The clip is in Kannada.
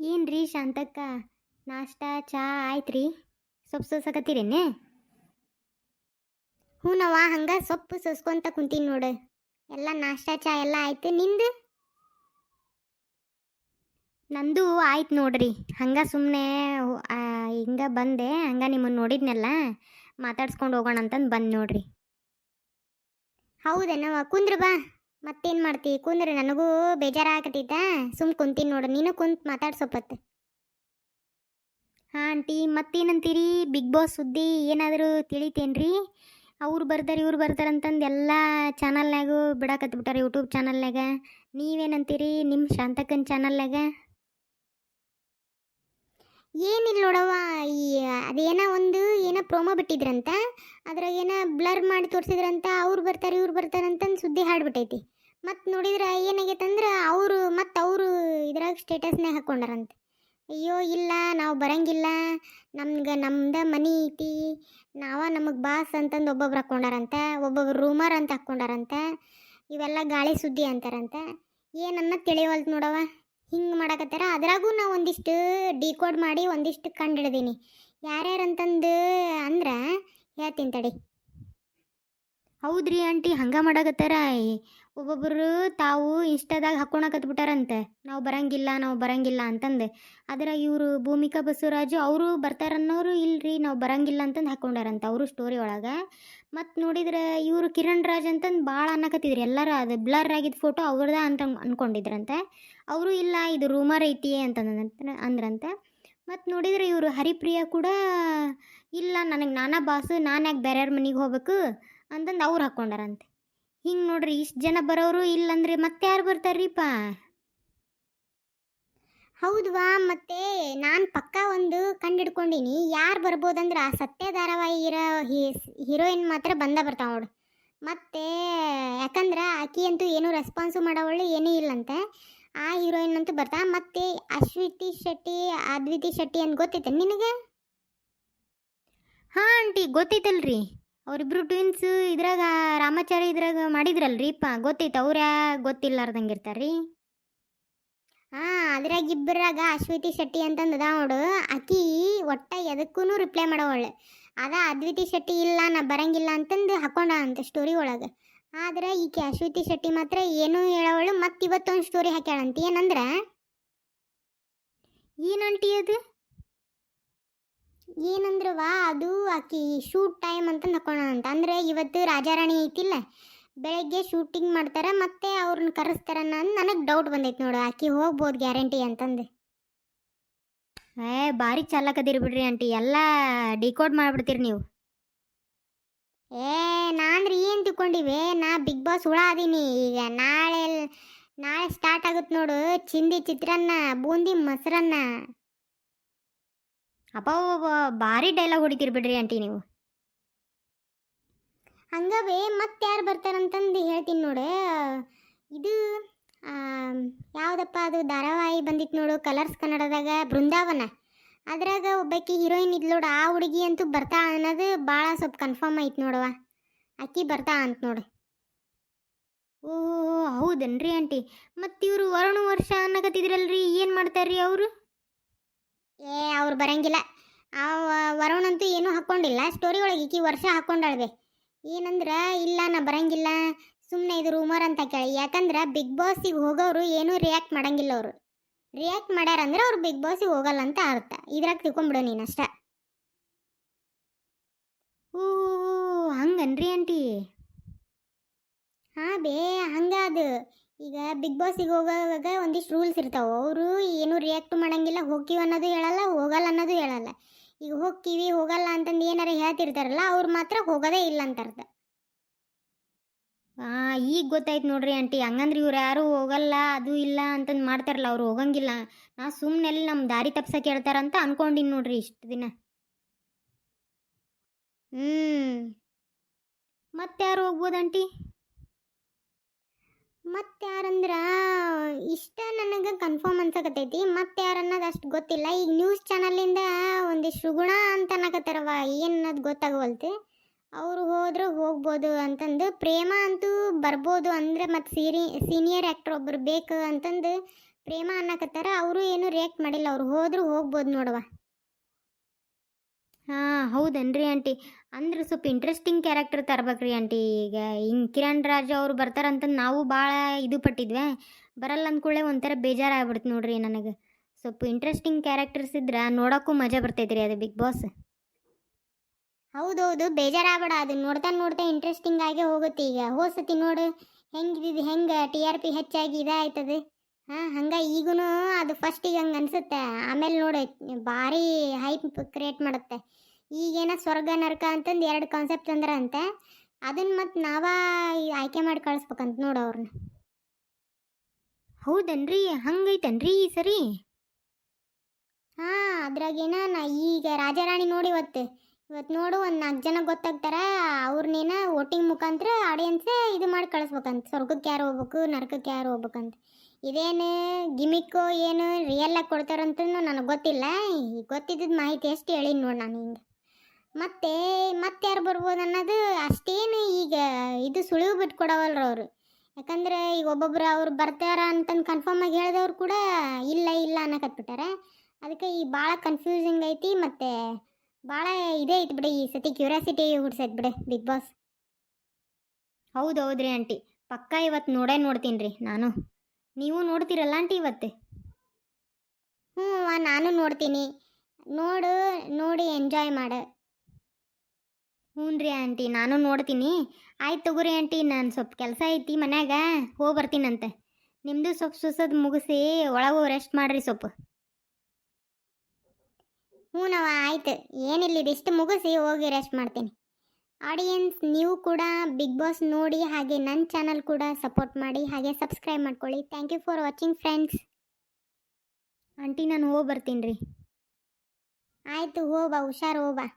ಏನು ರೀ ಶಾಂತಕ್ಕ? ನಾಷ್ಟಾ, ಚಾ ಆಯ್ತು ರೀ ಸೊಪ್ಪು ಸೋಸಕತ್ತೀರೇನೆ ಹ್ಞೂ ನವ ಹಂಗೆ ಸೊಪ್ಪು ಸೋಸ್ಕೊಂತ ಕುಂತೀನಿ ನೋಡು. ಎಲ್ಲ ನಾಷ್ಟಾ, ಚಾ ಎಲ್ಲ ಆಯ್ತು. ನಿಂದು? ನಂದು ಆಯ್ತು ನೋಡ್ರಿ. ಹಂಗೆ ಸುಮ್ಮನೆ ಹಿಂಗೆ ಬಂದೆ. ಹಂಗೆ ನಿಮ್ಮನ್ನು ನೋಡಿದ್ನಲ್ಲ? ಮಾತಾಡ್ಸ್ಕೊಂಡು ಹೋಗೋಣ ಅಂತಂದು ಬಂದು ನೋಡ್ರಿ. ಹೌದೇನವ ಕುಂದ್ರ ಬಾ. ಮತ್ತೇನು ಮಾಡ್ತಿ? ಕುಂದ್ರೆ ನನಗೂ ಬೇಜಾರಾಗತ್ತಿದ್ದ ಸುಮ್ ಕುಂತೀನಿ ನೋಡು, ನೀನು ಕುಂತ್ ಮಾತಾಡ್ಸೋಪತ್ತೆ ಹಾಂ ಆಂಟಿ, ಮತ್ತೇನಂತೀರಿ? ಬಿಗ್ ಬಾಸ್ ಸುದ್ದಿ ಏನಾದರೂ ತಿಳಿತೇನ್ರಿ? ಅವ್ರು ಬರ್ತಾರೆ ಇವ್ರು ಬರ್ತಾರೆ ಅಂತಂದು ಎಲ್ಲ ಚಾನಲ್ನಾಗೂ ಬಿಡಾಕತ್ಬಿಟ್ಟಾರೆ ಯೂಟ್ಯೂಬ್ ಚಾನಲ್ನಾಗ ನೀವೇನಂತೀರಿ ನಿಮ್ಮ ಶಾಂತಕ್ಕನ ಚಾನಲ್ನಾಗ ಏನಿಲ್ಲ ನೋಡವ್ವ, ಈ ಅದೇನೋ ಒಂದು ಏನೋ ಪ್ರೋಮೋ ಬಿಟ್ಟಿದ್ರಂತ ಅದ್ರಾಗ ಏನೋ ಬ್ಲರ್ ಮಾಡಿ ತೋರಿಸಿದ್ರಂತ, ಅವ್ರು ಬರ್ತಾರೆ, ಇವ್ರು ಬರ್ತಾರೆ ಅಂತಂದು ಸುದ್ದಿ ಹಾಡ್ಬಿಟ್ಟೈತಿ. ಮತ್ತು ನೋಡಿದ್ರೆ ಏನಾಗೈತಂದ್ರೆ ಅವರು ಮತ್ತು ಅವರು ಇದ್ರಾಗ ಸ್ಟೇಟಸ್ನೇ ಹಾಕ್ಕೊಂಡಾರಂತೆ ಅಯ್ಯೋ ಇಲ್ಲ, ನಾವು ಬರಂಗಿಲ್ಲ. ನಮ್ಗೆ ನಮ್ದು ಮನಿ ಐತಿ. ನಾವ ನಮಗೆ ಬಾಸ್ ಅಂತಂದು ಒಬ್ಬೊಬ್ರು ಹಾಕ್ಕೊಂಡಾರಂತೆ ಒಬ್ಬೊಬ್ರು ರೂಮರ್ ಅಂತ ಹಾಕ್ಕೊಂಡಾರಂತೆ ಇವೆಲ್ಲ ಗಾಳಿ ಸುದ್ದಿ ಅಂತಾರಂತೆ. ಏನನ್ನ ತಿಳಿವಲ್ತು ನೋಡವ ಹಿಂಗೆ ಮಾಡಕತ್ತಾರ. ಅದ್ರಾಗೂ ನಾವು ಒಂದಿಷ್ಟು ಡಿಕೋಡ್ ಮಾಡಿ ಒಂದಿಷ್ಟು ಕಂಡಿಡ್ದೀನಿ ಯಾರ್ಯಾರು ಅಂತಂದು ಅಂದ್ರೆ ಹೇಳ್ತೀನಿ ತಡಿ. ಹೌದ್ರಿ ಆಂಟಿ, ಹಂಗೆ ಮಾಡಾಕತ್ತಾರ. ಒಬ್ಬೊಬ್ಬರು ತಾವು ಇನ್ಸ್ಟಾದಾಗ ಹಾಕ್ಕೊಳಕತ್ಬಿಟ್ಟಾರಂತೆ ನಾವು ಬರಂಗಿಲ್ಲ ನಾವು ಬರಂಗಿಲ್ಲ ಅಂತಂದೆ. ಆದ್ರೆ ಇವರು ಭೂಮಿಕಾ ಬಸವರಾಜು, ಅವರು ಬರ್ತಾರನ್ನೋರು ಇಲ್ರಿ, ನಾವು ಬರಂಗಿಲ್ಲ ಅಂತಂದು ಹಾಕೊಂಡಾರಂತೆ ಅವರು ಸ್ಟೋರಿ ಒಳಗೆ. ಮತ್ತು ನೋಡಿದ್ರೆ ಇವರು ಕಿರಣ್ ರಾಜ್ ಅಂತಂದು ಭಾಳ ಅನ್ನಕತ್ತಿದ್ರಿ. ಎಲ್ಲರೂ ಅದು ಬ್ಲರ್ ಆಗಿದ್ದ ಫೋಟೋ ಅವ್ರದ ಅಂತ ಅನ್ಕೊಂಡಿದ್ರಂತೆ. ಅವರು ಇಲ್ಲ, ಇದು ರೂಮರ್ ಐತಿ ಅಂತಂದಂತ ಅಂದ್ರಂತೆ. ಮತ್ತು ನೋಡಿದ್ರೆ ಇವರು ಹರಿಪ್ರಿಯ ಕೂಡ, ಇಲ್ಲ, ನನಗೆ ನಾನಾ ಬಾಸು ನಾನು ಯಾಕೆ ಬೇರೆಯವ್ರ ಮನೆಗೆ ಹೋಗ್ಬೇಕು? ಅಂತಂದು ಅವ್ರು ಹಾಕ್ಕೊಂಡಾರಂತೆ ಹಿಂಗೆ ನೋಡ್ರಿ ಇಷ್ಟು ಜನ ಬರೋರು ಇಲ್ಲಂದ್ರೆ ಮತ್ತೆ ಯಾರು ಬರ್ತಾರ್ರೀಪ್ಪ ಹೌದ್ವಾ ಮತ್ತೆ ನಾನು ಪಕ್ಕ ಒಂದು ಕಂಡಿಡ್ಕೊಂಡೀನಿ. ಯಾರು ಬರ್ಬೋದಂದ್ರೆ ಆ ಸತ್ಯ ಧಾರಾವಾಹಿ ಇರೋ ಹೀರೋಯಿನ್ ಮಾತ್ರ ಬಂದ ಬರ್ತಾವ ನೋಡು. ಮತ್ತೆ ಯಾಕಂದ್ರೆ ಆಕಿ ಅಂತೂ ಏನೂ ರೆಸ್ಪಾನ್ಸು ಮಾಡೋವಳು ಏನೂ ಇಲ್ಲಂತೆ. ಆ ಹೀರೋಯಿನ್ ಅಂತೂ ಬರ್ತಾ ಮತ್ತೆ ಅಶ್ವಿತಿ ಶೆಟ್ಟಿ ಅದ್ವಿತಿ ಶೆಟ್ಟಿ ಅಂತ ಗೊತ್ತೈತೆ ನಿನಗೆ? ಹಾಂ ಆಂಟಿ ಗೊತ್ತೈತಲ್ರಿ. ಅವರಿಬ್ರು ಟ್ವಿನ್ಸ್ ಇದ್ರಾಗ ರಾಮಾಚಾರಿ ಇದ್ರಾಗ ಮಾಡಿದ್ರಲ್ರಿ ಪ, ಗೊತ್ತೈತೆ ಅವ್ರ ಗೊತ್ತಿಲ್ಲಾರ್ದಂಗೆ ಇರ್ತಾರ್ರಿ ಹಾಂ ಅದ್ರಾಗ ಇಬ್ಬರಾಗ ಅಶ್ವಿತಿ ಶೆಟ್ಟಿ ಅಂತಂದು ಅದ ನೋಡು ಆಕಿ ಒಟ್ಟ ಎದಕ್ಕೂ ರಿಪ್ಲೈ ಮಾಡೋವಳೆ. ಅದ ಅದ್ವಿತಿ ಶೆಟ್ಟಿ ಇಲ್ಲ, ನಾ ಬರಂಗಿಲ್ಲ ಅಂತಂದು ಹಾಕೊಂಡ ಅಂತ ಸ್ಟೋರಿ ಒಳಗೆ. ಆದ್ರೆ ಈಕೆ ಅಶ್ವಿತಿ ಶೆಟ್ಟಿ ಮಾತ್ರ ಏನೂ ಹೇಳೋವಳು, ಮತ್ತು ಇವತ್ತೊಂದು ಸ್ಟೋರಿ ಹಾಕ್ಯಾಳಂತ. ಏನಂದ್ರೆ? ಏನಂಟಿ ಅದು? ಏನಂದ್ರವಾ ಅದು ಆಕಿ ಶೂಟ್ ಟೈಮ್ ಅಂತ ಹಾಕೋಣಂತ ಅಂದರೆ ಇವತ್ತು ರಾಜಾರಾಣಿ ಐತಿಲ್ಲ, ಬೆಳಗ್ಗೆ ಶೂಟಿಂಗ್ ಮಾಡ್ತಾರೆ ಮತ್ತೆ ಅವ್ರನ್ನ ಕರೆಸ್ತಾರೆ ಅನ್ನೋದು ನನಗೆ ಡೌಟ್ ಬಂದೈತೆ ನೋಡು. ಆಕಿ ಹೋಗ್ಬೋದು ಗ್ಯಾರಂಟಿ ಅಂತಂದು. ಏ, ಭಾರಿ ಚಾಲಕದಿರಿ ಬಿಡ್ರಿ ಆಂಟಿ. ಎಲ್ಲ ಡಿಕೋಡ್ ಮಾಡಿಬಿಡ್ತೀರಿ ನೀವು. ಏ, ನಾನ್ರಿ ಏನು ತಿಳ್ಕೊಂಡಿವೆ? ನಾ ಬಿಗ್ ಬಾಸ್ ಹುಳ ಅದೀನಿ. ಈಗ ನಾಳೆ ನಾಳೆ ಸ್ಟಾರ್ಟ್ ಆಗುತ್ತೆ ನೋಡು. ಚಿಂದಿ ಚಿತ್ರಾನ್ನ, ಬೂಂದಿ ಮೊಸರನ್ನ. ಅಪ್ಪ ಭಾರಿ ಡೈಲಾಗ್ ಹೊಡಿತೀರಿ ಬಿಡ್ರಿ ಆಂಟಿ ನೀವು. ಹಂಗವೇ ಮತ್ತೆ ಯಾರು ಬರ್ತಾರಂತಂದು ಹೇಳ್ತೀನಿ ನೋಡು. ಇದು ಯಾವುದಪ್ಪ ಅದು ಧಾರಾವಾಹಿ ಬಂದಿತ್ತು ನೋಡು ಕಲರ್ಸ್ ಕನ್ನಡದಾಗ ಬೃಂದಾವನ. ಅದ್ರಾಗ ಒಬ್ಬಾಕಿ ಹೀರೋಯಿನ್ ಇದ್ಲು ನೋಡು ಆ ಹುಡುಗಿ ಅಂತೂ ಬರ್ತಾ ಅನ್ನೋದು ಭಾಳ ಸ್ವಲ್ಪ ಕನ್ಫರ್ಮ್ ಐತೆ ನೋಡುವ ಅಕ್ಕಿ ಬರ್ತಾ ಅಂತ ನೋಡು. ಓ ಹೌದನ್ರಿ ಆಂಟಿ ಮತ್ತು ಇವರು ವರುಣ ವರ್ಷ ಅನ್ನಕತ್ತಿದ್ರಲ್ರಿ ಏನು ಮಾಡ್ತಾರ್ರಿ ಅವರು? ಏ ಅವ್ರು ಬರಂಗಿಲ್ಲ. ಆ ವ- ವರುಣ್ ಅಂತೂ ಏನೂ ಹಾಕ್ಕೊಂಡಿಲ್ಲ ಸ್ಟೋರಿ ಒಳಗೆ ಈಕಿ ವರ್ಷ ಹಾಕ್ಕೊಂಡಾಳ್ವೆ ಏನಂದ್ರೆ, ಇಲ್ಲ ನಾ ಬರಂಗಿಲ್ಲ. ಸುಮ್ಮನೆ ಇದು ರೂಮರ್ ಅಂತ ಕೇಳಿ. ಯಾಕಂದ್ರೆ ಬಿಗ್ ಬಾಸಿಗೆ ಹೋಗೋರು ಏನೂ ರಿಯಾಕ್ಟ್ ಮಾಡಂಗಿಲ್ಲ ಅವರು. ರಿಯಾಕ್ಟ್ ಮಾಡ್ಯಾರಂದ್ರೆ ಅವ್ರು ಬಿಗ್ ಬಾಸಿಗೆ ಹೋಗಲ್ಲ ಅಂತ ಅರ್ಥ. ಇದ್ರಾಗ ತಿಳ್ಕೊಂಬಿಡು ನೀನಷ್ಟ ಓ ಹಂಗನ್ರಿ ಆಂಟಿ. ಹಾಂ ಬೇ, ಹಂಗ ಅದು ಈಗ ಬಿಗ್ ಬಾಸಿಗೆ ಹೋಗುವಾಗ ಒಂದಿಷ್ಟು ರೂಲ್ಸ್ ಇರ್ತಾವೆ. ಅವರು ಏನು ರಿಯಾಕ್ಟ್ ಮಾಡಂಗಿಲ್ಲ, ಹೋಗ್ತೀವಿ ಅನ್ನೋದು ಹೇಳಲ್ಲ, ಹೋಗಲ್ಲ ಅನ್ನೋದು ಹೇಳಲ್ಲ. ಈಗ ಹೋಗ್ತೀವಿ, ಹೋಗಲ್ಲ ಅಂತಂದು ಏನಾರ ಹೇಳ್ತಿರ್ತಾರಲ್ಲ, ಅವ್ರು ಮಾತ್ರ ಹೋಗೋದೇ ಇಲ್ಲ ಅಂತ ಅರ್ಥ. ಹಾಂ ಈಗ ಗೊತ್ತಾಯ್ತು ನೋಡ್ರಿ ಆಂಟಿ, ಹಂಗಂದ್ರೆ ಇವ್ರು ಯಾರು ಹೋಗಲ್ಲ, ಅದು ಇಲ್ಲ ಅಂತಂದು ಮಾಡ್ತಾರಲ್ಲ, ಅವ್ರು ಹೋಗಂಗಿಲ್ಲ. ನಾ ಸುಮ್ಮನೆಲ್ಲಿ ನಮ್ಮ ದಾರಿ ತಪ್ಸಕ್ಕೆ ಹೇಳ್ತಾರಂತ ಅನ್ಕೊಂಡಿನಿ ನೋಡ್ರಿ ಇಷ್ಟು ದಿನ. ಹ್ಞೂ ಮತ್ತೆ ಯಾರು ಹೋಗ್ಬೋದು ಆಂಟಿ? ಮತ್ತೆ ಯಾರಂದ್ರ ಇಷ್ಟ ನನಗೆ ಕನ್ಫರ್ಮ್ ಅನ್ಸಕತ್ತೈತಿ. ಮತ್ತೆ ಯಾರು ಅನ್ನೋದು ಅಷ್ಟು ಗೊತ್ತಿಲ್ಲ. ಈಗ ನ್ಯೂಸ್ ಚಾನಲಿಂದ ಒಂದಿಷ್ಟು ಗುಣ ಅಂತ ಅನ್ನಕತ್ತಾರವ ಏನು ಅನ್ನೋದು ಗೊತ್ತಾಗವಲ್ತು ಅವರು ಹೋದ್ರೆ ಹೋಗ್ಬೋದು ಅಂತಂದು. ಪ್ರೇಮ ಅಂತೂ ಬರ್ಬೋದು ಅಂದರೆ ಮತ್ತು ಸೀರಿ ಸೀನಿಯರ್ ಆ್ಯಕ್ಟ್ರ್ ಒಬ್ರು ಬೇಕು ಅಂತಂದು ಪ್ರೇಮ ಅನ್ನಕತ್ತಾರ ಅವರು ಏನು ರಿಯಾಕ್ಟ್ ಮಾಡಿಲ್ಲ. ಅವ್ರು ಹೋದ್ರು ಹೋಗ್ಬೋದು ನೋಡವ ಹಾಂ, ಹೌದನ್ರಿ ಆಂಟಿ. ಅಂದ್ರೆ ಸ್ವಲ್ಪ ಇಂಟ್ರೆಸ್ಟಿಂಗ್ ಕ್ಯಾರೆಕ್ಟರ್ ತರಬೇಕ್ರಿ ಆಂಟಿ. ಈಗ ಹಿಂಗೆ ಕಿರಣ್ ರಾಜ್ ಅವ್ರು ಬರ್ತಾರಂತ ನಾವು ಭಾಳ ಇದು ಪಟ್ಟಿದ್ವಿ. ಬರಲ್ಲ ಅಂದ್ಕೊಳ್ಳೆ ಒಂಥರ ಬೇಜಾರಾಗ್ಬಿಡ್ತು ನೋಡ್ರಿ ನನಗೆ. ಸ್ವಲ್ಪ ಇಂಟ್ರೆಸ್ಟಿಂಗ್ ಕ್ಯಾರೆಕ್ಟರ್ಸ್ ಇದ್ರೆ ನೋಡೋಕ್ಕೂ ಮಜಾ ಬರ್ತೈತೆ ರೀ ಅದು ಬಿಗ್ ಬಾಸ್. ಹೌದೌದು, ಬೇಜಾರಾಗಬೇಡ. ಅದು ನೋಡ್ತಾ ನೋಡ್ತಾ ಇಂಟ್ರೆಸ್ಟಿಂಗ್ ಆಗೇ ಹೋಗುತ್ತೆ ಈಗ. ಹೋಸತಿ ನೋಡು ಹೆಂಗಿದ್ದು ಹೆಂಗೆ ಟಿ ಆರ್ ಪಿ ಹೆಚ್ಚಾಗಿ ಇದಾಯ್ತದೆ. ಹಾಂ, ಹಂಗೆ ಈಗೂ ಅದು ಫಸ್ಟಿಗೆ ಹಂಗೆ ಅನ್ಸುತ್ತೆ. ಆಮೇಲೆ ನೋಡು, ಭಾರಿ ಹೈಪ್ ಕ್ರಿಯೇಟ್ ಮಾಡುತ್ತೆ. ಈಗೇನ ಸ್ವರ್ಗ, ನರಕ ಅಂತಂದು ಎರಡು ಕಾನ್ಸೆಪ್ಟ್ ತಂದ್ರಂತೆ ಅದನ್ನ ಮತ್ತು ನಾವ ಆಯ್ಕೆ ಮಾಡಿ ಕಳಿಸ್ಬೇಕಂತ ನೋಡು ಅವ್ರನ್ನ ಹೌದನ್ರಿ, ಹಂಗೈತನ್ರಿ ಈ ಸರಿ? ಹಾಂ ಅದ್ರಾಗೇನ ನಾ ಈಗ ರಾಜಾರಾಣಿ ನೋಡಿ ಇವತ್ತು ಇವತ್ತು ನೋಡು ಒಂದು ನಾಲ್ಕು ಜನ ಗೊತ್ತಾಗ್ತಾರ ಅವ್ರನ್ನೇನ ವೋಟಿಂಗ್ ಮುಖಾಂತರ ಆಡಿಯನ್ಸೇ ಇದು ಮಾಡಿ ಕಳಿಸ್ಬೇಕಂತ. ಸ್ವರ್ಗಕ್ಕೆ ಯಾರು ಹೋಗ್ಬೇಕು ನರಕಕ್ಕೆ ಯಾರು ಹೋಗ್ಬೇಕಂತ. ಇದೇನು ಗಿಮಿಕ್ಕು ಏನು ರಿಯಲ್ ಆಗಿ ಕೊಡ್ತಾರಂತ ನನಗೆ ಗೊತ್ತಿಲ್ಲ. ಗೊತ್ತಿದ್ದ ಮಾಹಿತಿ ಎಷ್ಟು ಹೇಳೀನಿ ನೋಡಿ ನಾನು ಹಿಂಗೆ. ಮತ್ತೆ ಮತ್ತೆ ಯಾರು ಬರ್ಬೋದು ಅನ್ನೋದು ಅಷ್ಟೇನು ಈಗ ಇದು ಸುಳಿವು ಬಿಟ್ಟು ಕೊಡವಲ್ರ ಅವರು. ಯಾಕಂದ್ರೆ ಈಗ ಒಬ್ಬೊಬ್ರು ಅವ್ರು ಬರ್ತಾರ ಅಂತಂದು ಕನ್ಫರ್ಮ್ ಆಗಿ ಹೇಳಿದವ್ರು ಕೂಡ ಇಲ್ಲ ಇಲ್ಲ ಅನ್ನಕತ್ಬಿಟ್ಟಾರೆ. ಅದಕ್ಕೆ ಈ ಭಾಳ ಕನ್ಫ್ಯೂಸಿಂಗ್ ಐತಿ ಮತ್ತು ಭಾಳ ಇದೇ ಐತಿ ಬಿಡಿ ಈ ಸತಿ ಕ್ಯೂರಿಯಾಸಿಟಿ ಹುಡ್ಸೈತೆ ಬಿಡಿ ಬಿಗ್ ಬಾಸ್ ಹೌದು ಹೌದ್ರಿ ಆಂಟಿ, ಪಕ್ಕ ಇವತ್ತು ನೋಡೇ ನೋಡ್ತೀನಿ ರೀ ನಾನು. ನೀವು ನೋಡ್ತೀರಲ್ಲ ಆಂಟಿ ಇವತ್ತು? ಹ್ಞೂ ನಾನು ನೋಡ್ತೀನಿ. ನೋಡು, ನೋಡಿ ಎಂಜಾಯ್ ಮಾಡು. ಹ್ಞೂ ರೀ ಆಂಟಿ, ನಾನು ನೋಡ್ತೀನಿ. ಆಯ್ತು ತಗೋರಿ ಆಂಟಿ, ನಾನು ಸ್ವಲ್ಪ ಕೆಲಸ ಐತಿ ಮನ್ಯಾಗ, ಹೋಗಿ ಬರ್ತೀನಂತೆ. ನಿಮ್ಮದು ಸ್ವಲ್ಪ ಸುಸದ್ ಮುಗಿಸಿ, ಒಳಗೆ ರೆಸ್ಟ್ ಮಾಡಿರಿ ಸ್ವಲ್ಪ. ಹ್ಞೂ ನಾವ, ಆಯ್ತು. ಏನಿಲ್ಲ ಇದಿಷ್ಟು ಮುಗಿಸಿ, ಹೋಗಿ ರೆಸ್ಟ್ ಮಾಡ್ತೀನಿ. ಆಡಿಯನ್ಸ್ ನೀವು ಕೂಡ ಬಿಗ್ ಬಾಸ್ ನೋಡಿ, ಹಾಗೆ ನನ್ನ ಚಾನಲ್ ಕೂಡ ಸಪೋರ್ಟ್ ಮಾಡಿ, ಹಾಗೆ ಸಬ್ಸ್ಕ್ರೈಬ್ ಮಾಡ್ಕೊಳ್ಳಿ. Thank you for watching friends aunty, ನಾನು ಹೋಗಿ ಬರ್ತೀನಿ ರೀ. ಆಯಿತು ಹೋಬಾ ಹುಷಾರು ಹೋಬಾ